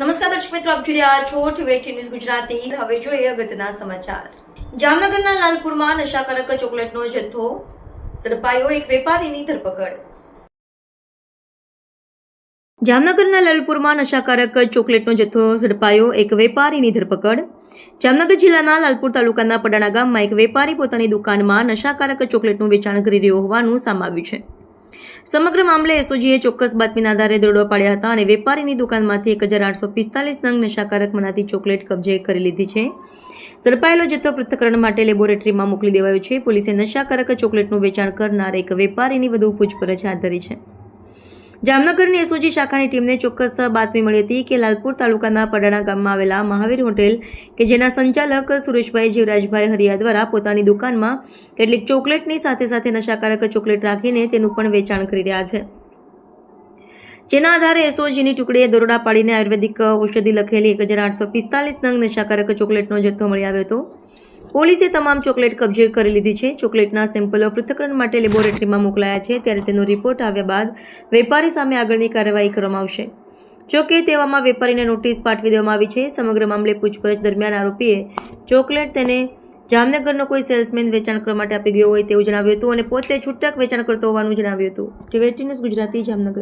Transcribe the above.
નમસ્કાર દર્શક મિત્રો, આપ જોઈ રહ્યા છો ટીવી ન્યૂઝ ગુજરાતી. હવે જોઈએ અગત્યના સમાચાર. જામનગરના લાલપુરમાં નશાકારક ચોકલેટનો જથ્થો ઝડપાયો એક વેપારીની ધરપકડ. જામનગરના લાલપુરમાં નશાકારક ચોકલેટનો જથ્થો ઝડપાયો એક વેપારીની ધરપકડ. જામનગર જિલ્લાના લાલપુર તાલુકાના પડાણા ગામમાં એક વેપારી પોતાની દુકાનમાં નશાકારક ચોકલેટનું વેચાણ કરી રહ્યો હોવાનું સામાવ્યું છે. સમગ્ર મામલે એસઓજીએ ચોક્કસ બાતમીના આધારે દોડવા પાડ્યા હતા અને વેપારીની દુકાનમાંથી એક હજાર આઠસો પિસ્તાલીસ નંગ નશાકારક મનાતી ચોકલેટ કબજે કરી લીધી છે. ઝડપાયેલો જથ્થો પૃથ્થકરણ માટે લેબોરેટરીમાં મોકલી દેવાયો છે. પોલીસે નશાકારક ચોકલેટનું વેચાણ કરનાર એક વેપારીની વધુ પૂછપરછ હાથ ધરી છે. જામનગરની એસઓજી શાખાની ટીમને ચોક્કસ બાતમી મળી હતી કે લાલપુર તાલુકાના પડાણા ગામમાં આવેલા મહાવીર હોટેલ કે જેના સંચાલક સુરેશભાઈ જીવરાજભાઈ હરિયા દ્વારા પોતાની દુકાનમાં કેટલીક ચોકલેટની સાથે સાથે નશાકારક ચોકલેટ રાખીને તેનું પણ વેચાણ કરી રહ્યા છે. જેના આધારે એસઓજીની ટુકડીએ દરોડા પાડીને આયુર્વેદિક ઔષધિ લખેલી એક હજાર આઠસો પિસ્તાલીસ નંગ નશાકારક ચોકલેટનો જથ્થો મળી આવ્યો હતો. પોલીસે તમામ ચોકલેટ કબજે કરી લીધી છે. ચોકલેટના સેમ્પલો પૃથ્થકરણ માટે લેબોરેટરીમાં મોકલાયા છે. ત્યારે તેનો રિપોર્ટ આવ્યા બાદ વેપારી સામે આગળની કાર્યવાહી કરવામાં આવશે. જોકે તેવામાં વેપારીને નોટિસ પાઠવી દેવામાં આવી છે. સમગ્ર મામલે પૂછપરછ દરમિયાન આરોપીએ ચોકલેટ તેને જામનગરનો કોઈ સેલ્સમેન વેચાણ કરવા માટે આપી ગયો હોય તેવું જણાવ્યું હતું અને પોતે છૂટક વેચાણ કરતો હોવાનું જણાવ્યું હતું. TV news Gujarati Jamnagar.